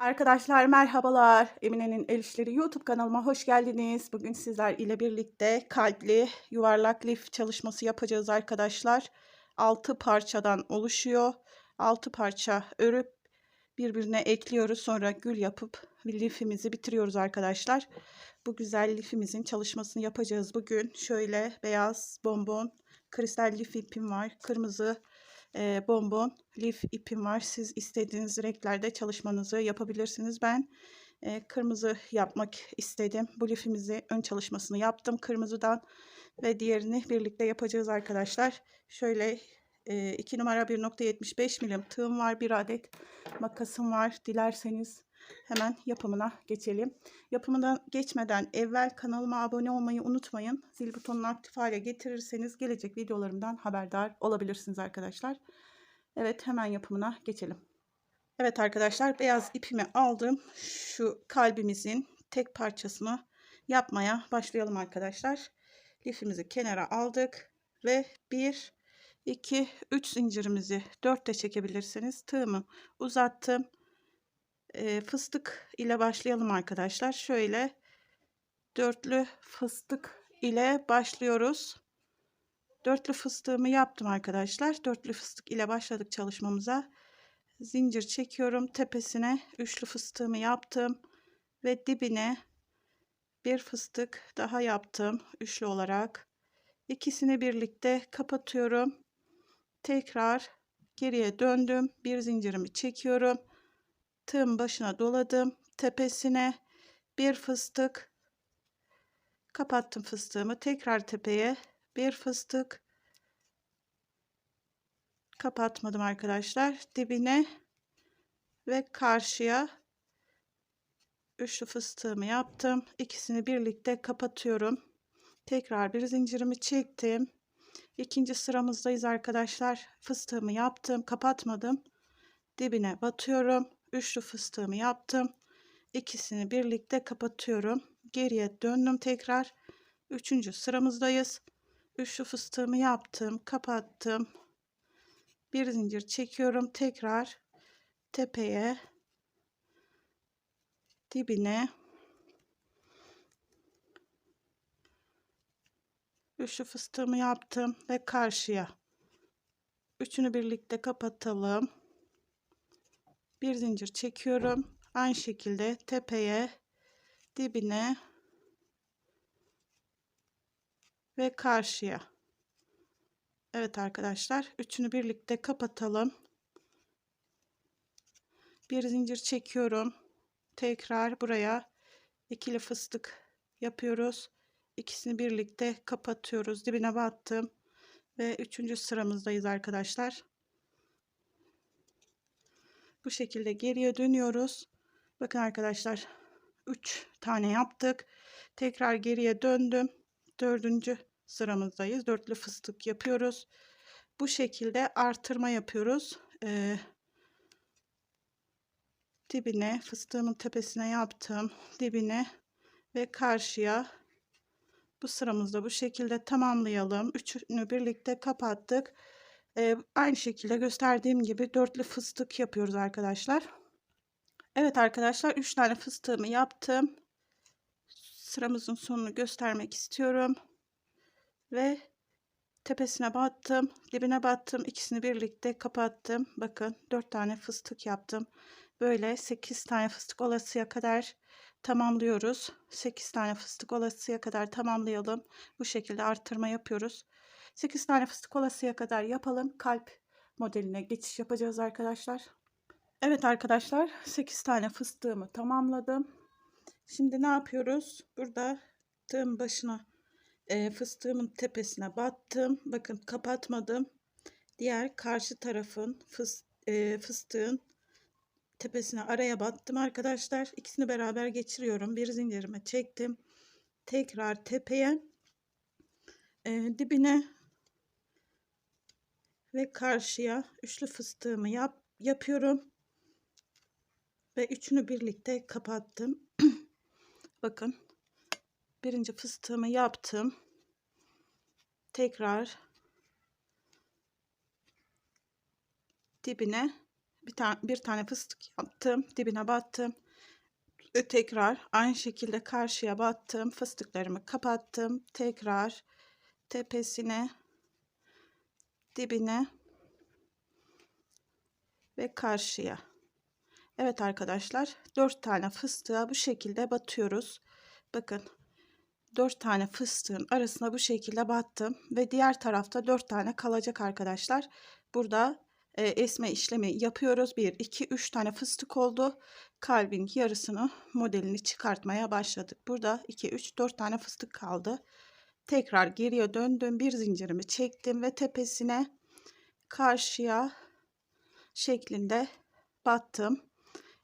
Arkadaşlar merhabalar. Emine'nin El İşleri YouTube kanalıma hoş geldiniz. Bugün sizler ile birlikte kalpli yuvarlak lif çalışması yapacağız arkadaşlar. 6 parçadan oluşuyor. 6 parça örüp birbirine ekliyoruz. Sonra gül yapıp lifimizi bitiriyoruz arkadaşlar. Bu güzel lifimizin çalışmasını yapacağız bugün. Şöyle beyaz bonbon kristal lif ipim var. Kırmızı e, bonbon lif ipim var. Siz istediğiniz renklerde çalışmanızı yapabilirsiniz. Ben e, kırmızı yapmak istedim. Bu lifimizi ön çalışmasını yaptım kırmızıdan ve diğerini birlikte yapacağız arkadaşlar. Şöyle 2 numara 1.75 milim tığım var. Bir adet makasım var. Dilerseniz hemen yapımına geçelim. Yapımından geçmeden evvel kanalıma abone olmayı unutmayın. Zil butonunu aktif hale getirirseniz gelecek videolarımdan haberdar olabilirsiniz arkadaşlar. Evet hemen yapımına geçelim. Evet arkadaşlar beyaz ipimi aldım. Şu kalbimizin tek parçasını yapmaya başlayalım arkadaşlar. Lifimizi kenara aldık ve bir 2 3 zincirimizi 4 de çekebilirsiniz. Tığımı uzattım. Fıstık ile başlayalım arkadaşlar. Şöyle dörtlü fıstık ile başlıyoruz. Dörtlü fıstığımı yaptım arkadaşlar. Dörtlü fıstık ile başladık çalışmamıza. Zincir çekiyorum. Tepesine üçlü fıstığımı yaptım. Ve dibine bir fıstık daha yaptım. Üçlü olarak. İkisini birlikte kapatıyorum. Tekrar geriye döndüm. Bir zincirimi çekiyorum. Tığın başına doladım. Tepesine bir fıstık. Kapattım fıstığımı. Tekrar tepeye bir fıstık. Kapatmadım arkadaşlar. Dibine ve karşıya üçlü fıstığımı yaptım. İkisini birlikte kapatıyorum. Tekrar bir zincirimi çektim. İkinci sıramızdayız arkadaşlar. Fıstığımı yaptım, kapatmadım. Dibine batıyorum. Üçlü fıstığımı yaptım. İkisini birlikte kapatıyorum. Geriye döndüm tekrar. Üçüncü sıramızdayız. Üçlü fıstığımı yaptım, kapattım. Bir zincir çekiyorum. Tekrar tepeye dibine Üçlü fıstığımı yaptım ve karşıya. Üçünü birlikte kapatalım. Bir zincir çekiyorum. Aynı şekilde tepeye, dibine ve karşıya. Evet arkadaşlar, üçünü birlikte kapatalım. Bir zincir çekiyorum. Tekrar buraya ikili fıstık yapıyoruz. İkisini birlikte kapatıyoruz. Dibine battım. Ve üçüncü sıramızdayız arkadaşlar. Bu şekilde geriye dönüyoruz. Bakın arkadaşlar 3 tane yaptık. Tekrar geriye döndüm. Dördüncü sıramızdayız. Dörtlü fıstık yapıyoruz. Bu şekilde artırma yapıyoruz. Ee, dibine fıstığımın tepesine yaptım. Dibine ve karşıya bu sıramızda bu şekilde tamamlayalım. Üçünü birlikte kapattık. Ee, aynı şekilde gösterdiğim gibi dörtlü fıstık yapıyoruz arkadaşlar. Evet arkadaşlar 3 tane fıstığımı yaptım. Sıramızın sonunu göstermek istiyorum. Ve tepesine battım, dibine battım. ikisini birlikte kapattım. Bakın 4 tane fıstık yaptım. Böyle 8 tane fıstık olasıya kadar tamamlıyoruz. 8 tane fıstık olasıya kadar tamamlayalım. Bu şekilde arttırma yapıyoruz. 8 tane fıstık olasıya kadar yapalım. Kalp modeline geçiş yapacağız arkadaşlar. Evet arkadaşlar 8 tane fıstığımı tamamladım. Şimdi ne yapıyoruz? Burada tığın başına e, fıstığımın tepesine battım. Bakın kapatmadım. Diğer karşı tarafın fıs, e, fıstığın tepesine araya battım arkadaşlar. İkisini beraber geçiriyorum. Bir zincirime çektim. Tekrar tepeye e, dibine ve karşıya üçlü fıstığımı yap, yapıyorum. Ve üçünü birlikte kapattım. Bakın birinci fıstığımı yaptım. Tekrar dibine bir tane bir tane fıstık yaptım. Dibine battım. Ve tekrar aynı şekilde karşıya battım. Fıstıklarımı kapattım. Tekrar tepesine dibine ve karşıya. Evet arkadaşlar 4 tane fıstığa bu şekilde batıyoruz. Bakın 4 tane fıstığın arasına bu şekilde battım ve diğer tarafta 4 tane kalacak arkadaşlar. Burada e, esme işlemi yapıyoruz. 1 2 3 tane fıstık oldu. Kalbin yarısını modelini çıkartmaya başladık. Burada 2 3 4 tane fıstık kaldı. Tekrar geriye döndüm. Bir zincirimi çektim ve tepesine karşıya şeklinde battım.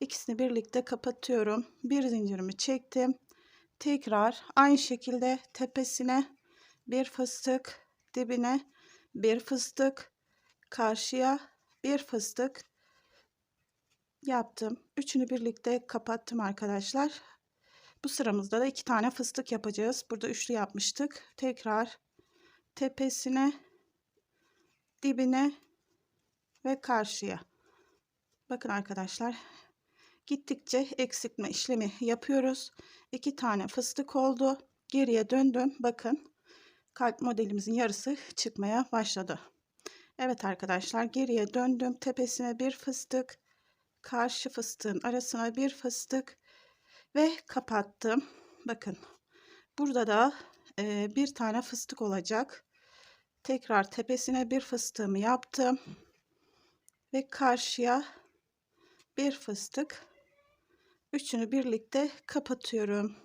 İkisini birlikte kapatıyorum. Bir zincirimi çektim. Tekrar aynı şekilde tepesine bir fıstık, dibine bir fıstık, karşıya bir fıstık yaptım. Üçünü birlikte kapattım arkadaşlar. Bu sıramızda da iki tane fıstık yapacağız. Burada üçlü yapmıştık. Tekrar tepesine, dibine ve karşıya. Bakın arkadaşlar gittikçe eksiltme işlemi yapıyoruz. İki tane fıstık oldu. Geriye döndüm. Bakın kalp modelimizin yarısı çıkmaya başladı. Evet arkadaşlar geriye döndüm. Tepesine bir fıstık. Karşı fıstığın arasına bir fıstık. Ve kapattım. Bakın burada da e, bir tane fıstık olacak. Tekrar tepesine bir fıstığımı yaptım. Ve karşıya bir fıstık. Üçünü birlikte kapatıyorum.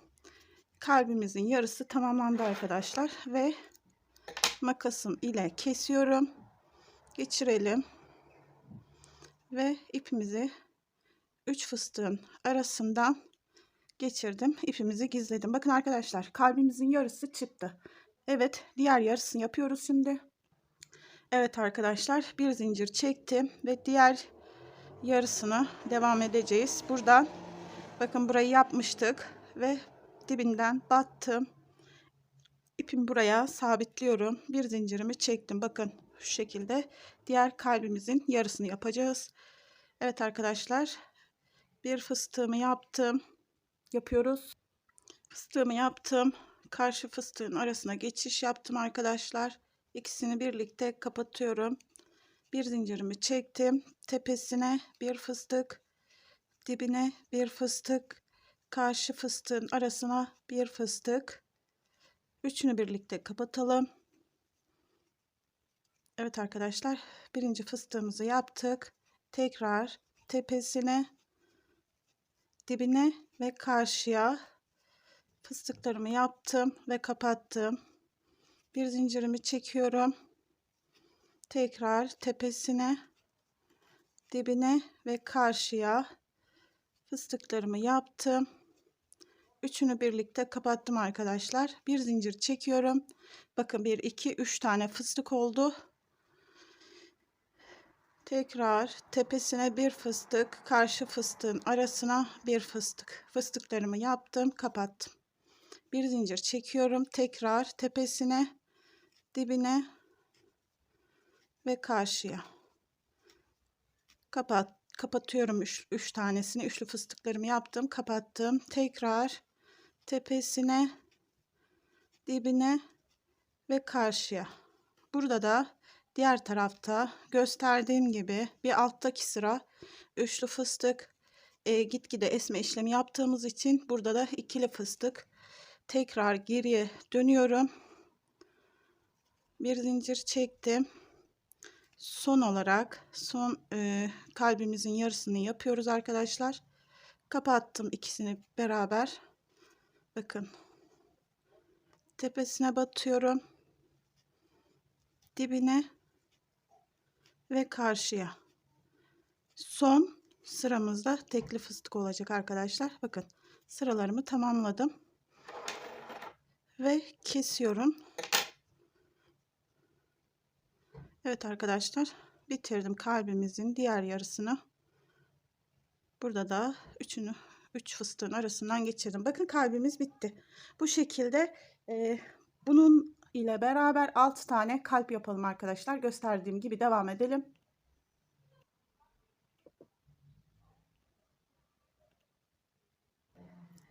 Kalbimizin yarısı tamamlandı arkadaşlar. Ve makasım ile kesiyorum. Geçirelim. Ve ipimizi 3 fıstığın arasından geçirdim. İpimizi gizledim. Bakın arkadaşlar kalbimizin yarısı çıktı. Evet diğer yarısını yapıyoruz şimdi. Evet arkadaşlar bir zincir çektim ve diğer yarısını devam edeceğiz. Buradan bakın burayı yapmıştık ve dibinden battım. İpimi buraya sabitliyorum. Bir zincirimi çektim. Bakın şu şekilde diğer kalbimizin yarısını yapacağız. Evet arkadaşlar bir fıstığımı yaptım. Yapıyoruz. Fıstığımı yaptım. Karşı fıstığın arasına geçiş yaptım arkadaşlar. İkisini birlikte kapatıyorum. Bir zincirimi çektim. Tepesine bir fıstık, dibine bir fıstık, karşı fıstığın arasına bir fıstık. Üçünü birlikte kapatalım. Evet arkadaşlar, birinci fıstığımızı yaptık. Tekrar tepesine, dibine ve karşıya fıstıklarımı yaptım ve kapattım. Bir zincirimi çekiyorum. Tekrar tepesine, dibine ve karşıya fıstıklarımı yaptım. Üçünü birlikte kapattım arkadaşlar. Bir zincir çekiyorum. Bakın 1 2 3 tane fıstık oldu. Tekrar tepesine bir fıstık, karşı fıstığın arasına bir fıstık. Fıstıklarımı yaptım, kapattım. Bir zincir çekiyorum. Tekrar tepesine, dibine ve karşıya. Kapat kapatıyorum 3 tanesini. Üçlü fıstıklarımı yaptım, kapattım. Tekrar tepesine, dibine ve karşıya. Burada da Diğer tarafta gösterdiğim gibi bir alttaki sıra üçlü fıstık e, gitgide esme işlemi yaptığımız için burada da ikili fıstık. Tekrar geriye dönüyorum. Bir zincir çektim. Son olarak son e, kalbimizin yarısını yapıyoruz arkadaşlar. Kapattım ikisini beraber. Bakın. Tepesine batıyorum. Dibine ve karşıya. Son sıramızda tekli fıstık olacak arkadaşlar. Bakın sıralarımı tamamladım. Ve kesiyorum. Evet arkadaşlar bitirdim kalbimizin diğer yarısını. Burada da üçünü üç fıstığın arasından geçirdim. Bakın kalbimiz bitti. Bu şekilde e, bunun ile beraber 6 tane kalp yapalım arkadaşlar. Gösterdiğim gibi devam edelim.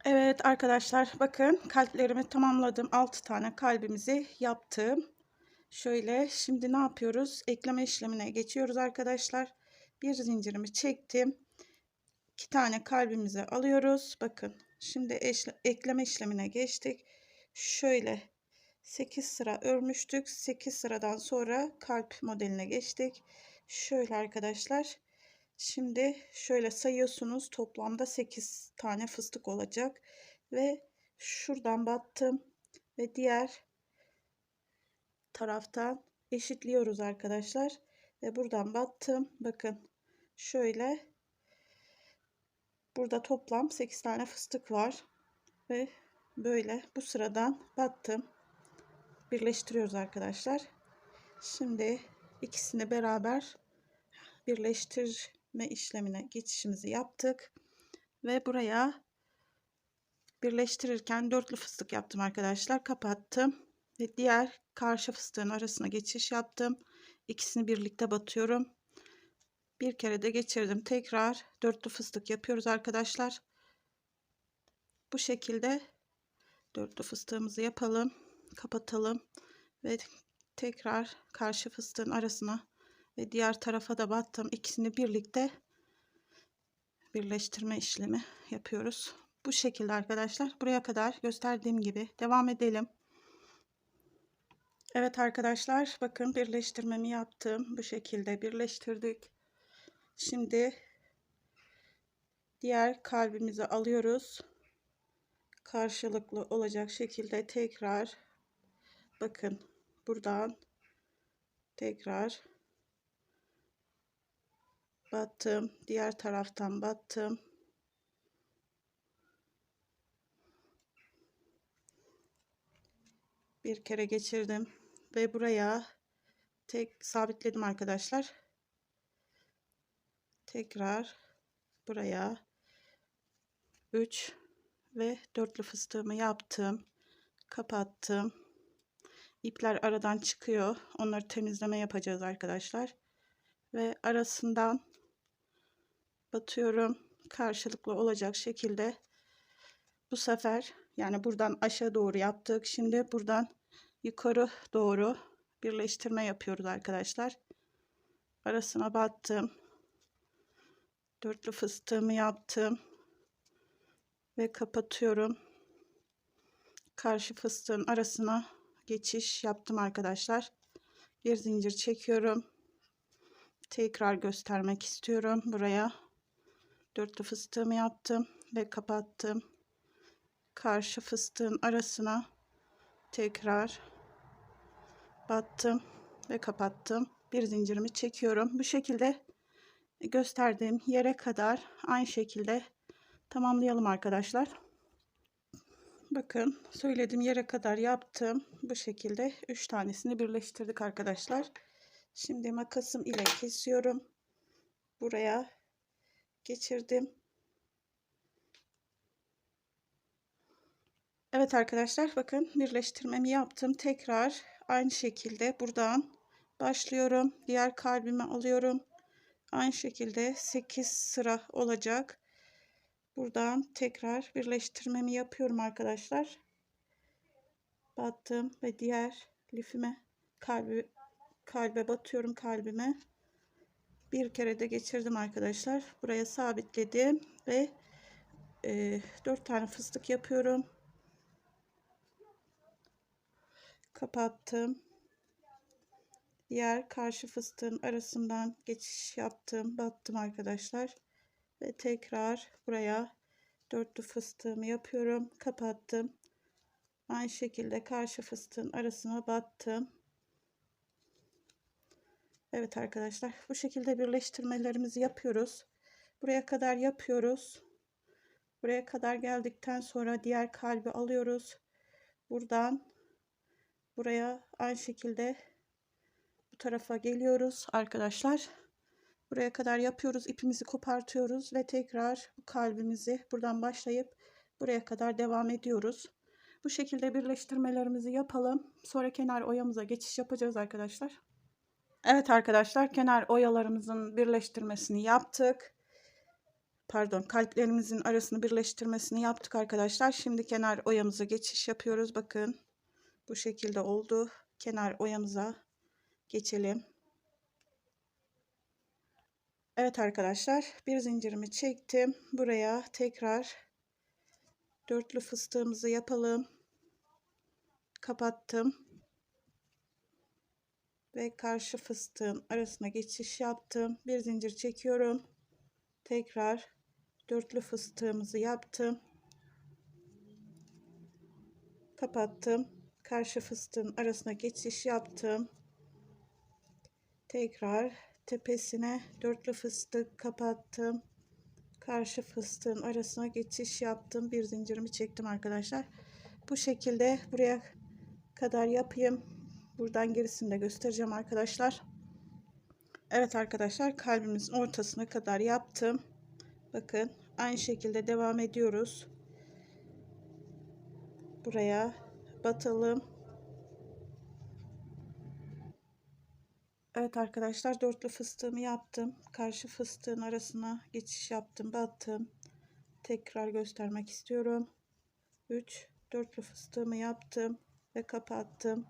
Evet arkadaşlar bakın kalplerimi tamamladım. 6 tane kalbimizi yaptım. Şöyle şimdi ne yapıyoruz? Ekleme işlemine geçiyoruz arkadaşlar. Bir zincirimi çektim. 2 tane kalbimizi alıyoruz. Bakın şimdi eşle, ekleme işlemine geçtik. Şöyle 8 sıra örmüştük. 8 sıradan sonra kalp modeline geçtik. Şöyle arkadaşlar. Şimdi şöyle sayıyorsunuz. Toplamda 8 tane fıstık olacak. Ve şuradan battım. Ve diğer taraftan eşitliyoruz arkadaşlar. Ve buradan battım. Bakın şöyle. Burada toplam 8 tane fıstık var. Ve böyle bu sıradan battım. Birleştiriyoruz arkadaşlar. Şimdi ikisini beraber birleştirme işlemine geçişimizi yaptık. Ve buraya birleştirirken dörtlü fıstık yaptım arkadaşlar. Kapattım. Ve diğer karşı fıstığın arasına geçiş yaptım. İkisini birlikte batıyorum. Bir kere de geçirdim. Tekrar dörtlü fıstık yapıyoruz arkadaşlar. Bu şekilde dörtlü fıstığımızı yapalım. Kapatalım. Ve tekrar karşı fıstığın arasına ve diğer tarafa da battım. İkisini birlikte birleştirme işlemi yapıyoruz. Bu şekilde arkadaşlar. Buraya kadar gösterdiğim gibi devam edelim. Evet arkadaşlar bakın birleştirmemi yaptım. Bu şekilde birleştirdik. Şimdi diğer kalbimizi alıyoruz. Karşılıklı olacak şekilde tekrar bakın buradan tekrar battım. Diğer taraftan battım. Bir kere geçirdim ve buraya tek sabitledim arkadaşlar. Tekrar buraya 3 ve dörtlü fıstığımı yaptım. Kapattım. İpler aradan çıkıyor. Onları temizleme yapacağız arkadaşlar. Ve arasından batıyorum. Karşılıklı olacak şekilde bu sefer yani buradan aşağı doğru yaptık. Şimdi buradan yukarı doğru birleştirme yapıyoruz arkadaşlar. Arasına battım. Dörtlü fıstığımı yaptım. Ve kapatıyorum. Karşı fıstığın arasına geçiş yaptım arkadaşlar. Bir zincir çekiyorum. Tekrar göstermek istiyorum buraya dörtlü fıstığımı yaptım ve kapattım. Karşı fıstığın arasına tekrar battım ve kapattım. Bir zincirimi çekiyorum. Bu şekilde gösterdiğim yere kadar aynı şekilde tamamlayalım arkadaşlar. Bakın söylediğim yere kadar yaptım. Bu şekilde 3 tanesini birleştirdik arkadaşlar. Şimdi makasım ile kesiyorum. Buraya geçirdim. Evet arkadaşlar bakın birleştirmemi yaptım. Tekrar aynı şekilde buradan başlıyorum. Diğer kalbimi alıyorum. Aynı şekilde 8 sıra olacak. Buradan tekrar birleştirmemi yapıyorum arkadaşlar. Battım ve diğer lifime kalbi kalbe batıyorum kalbime bir kere de geçirdim arkadaşlar. Buraya sabitledim ve e, 4 tane fıstık yapıyorum. Kapattım. Diğer karşı fıstığın arasından geçiş yaptım. Battım arkadaşlar. Ve tekrar buraya dörtlü fıstığımı yapıyorum. Kapattım. Aynı şekilde karşı fıstığın arasına battım. Evet arkadaşlar bu şekilde birleştirmelerimizi yapıyoruz. Buraya kadar yapıyoruz. Buraya kadar geldikten sonra diğer kalbi alıyoruz. Buradan buraya aynı şekilde bu tarafa geliyoruz arkadaşlar. Buraya kadar yapıyoruz. ipimizi kopartıyoruz ve tekrar kalbimizi buradan başlayıp buraya kadar devam ediyoruz. Bu şekilde birleştirmelerimizi yapalım. Sonra kenar oyamıza geçiş yapacağız arkadaşlar. Evet arkadaşlar kenar oyalarımızın birleştirmesini yaptık. pardon kalplerimizin arasını birleştirmesini yaptık arkadaşlar. Şimdi kenar oyamıza geçiş yapıyoruz. Bakın bu şekilde oldu. Kenar oyamıza geçelim. Evet arkadaşlar bir zincirimi çektim. Buraya tekrar dörtlü fıstığımızı yapalım. Kapattım. Ve karşı fıstığın arasına geçiş yaptım. Bir zincir çekiyorum. Tekrar dörtlü fıstığımızı yaptım. Kapattım. Karşı fıstığın arasına geçiş yaptım. Tekrar tepesine dörtlü fıstık kapattım. Karşı fıstığın arasına geçiş yaptım. Bir zincirimi çektim arkadaşlar. Bu şekilde buraya kadar yapayım. Buradan gerisini de göstereceğim arkadaşlar. Evet arkadaşlar kalbimizin ortasına kadar yaptım. Bakın aynı şekilde devam ediyoruz. Buraya batalım. Evet arkadaşlar dörtlü fıstığımı yaptım. Karşı fıstığın arasına geçiş yaptım. Battım. Tekrar göstermek istiyorum. 3 dörtlü fıstığımı yaptım ve kapattım.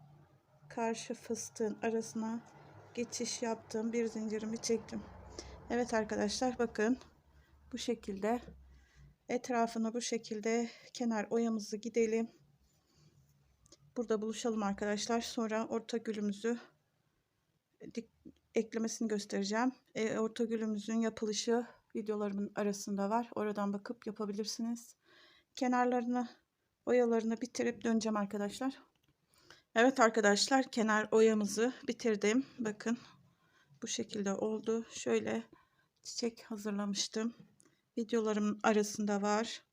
Karşı fıstığın arasına geçiş yaptım. Bir zincirimi çektim. Evet arkadaşlar bakın bu şekilde etrafını bu şekilde kenar oyamızı gidelim. Burada buluşalım arkadaşlar. Sonra orta gülümüzü dik, eklemesini göstereceğim. E, orta gülümüzün yapılışı videolarımın arasında var. Oradan bakıp yapabilirsiniz. Kenarlarını oyalarını bitirip döneceğim arkadaşlar. Evet arkadaşlar kenar oyamızı bitirdim. Bakın bu şekilde oldu. Şöyle çiçek hazırlamıştım. Videolarımın arasında var.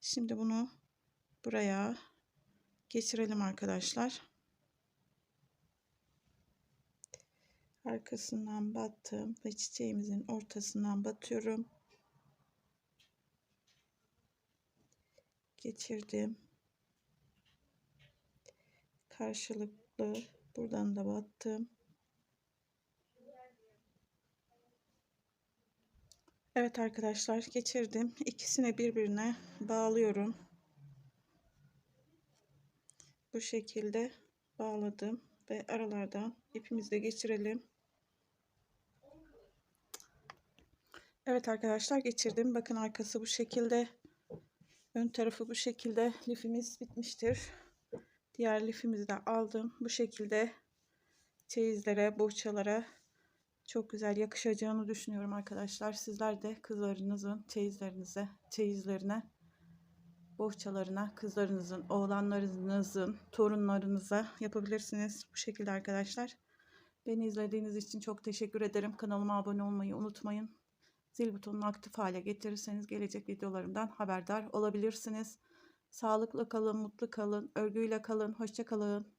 Şimdi bunu buraya geçirelim arkadaşlar. Arkasından battım ve çiçeğimizin ortasından batıyorum. Geçirdim. Karşılıklı buradan da battım. Evet arkadaşlar geçirdim. İkisini birbirine bağlıyorum. Bu şekilde bağladım ve aralardan ipimizi de geçirelim. Evet arkadaşlar geçirdim. Bakın arkası bu şekilde. Ön tarafı bu şekilde. Lifimiz bitmiştir. Diğer lifimizi de aldım. Bu şekilde çeyizlere, bohçalara çok güzel yakışacağını düşünüyorum arkadaşlar. Sizler de kızlarınızın çeyizlerinize, çeyizlerine, bohçalarına, kızlarınızın, oğlanlarınızın, torunlarınıza yapabilirsiniz. Bu şekilde arkadaşlar. Beni izlediğiniz için çok teşekkür ederim. Kanalıma abone olmayı unutmayın. Zil butonunu aktif hale getirirseniz gelecek videolarımdan haberdar olabilirsiniz. Sağlıklı kalın, mutlu kalın, örgüyle kalın, hoşça kalın.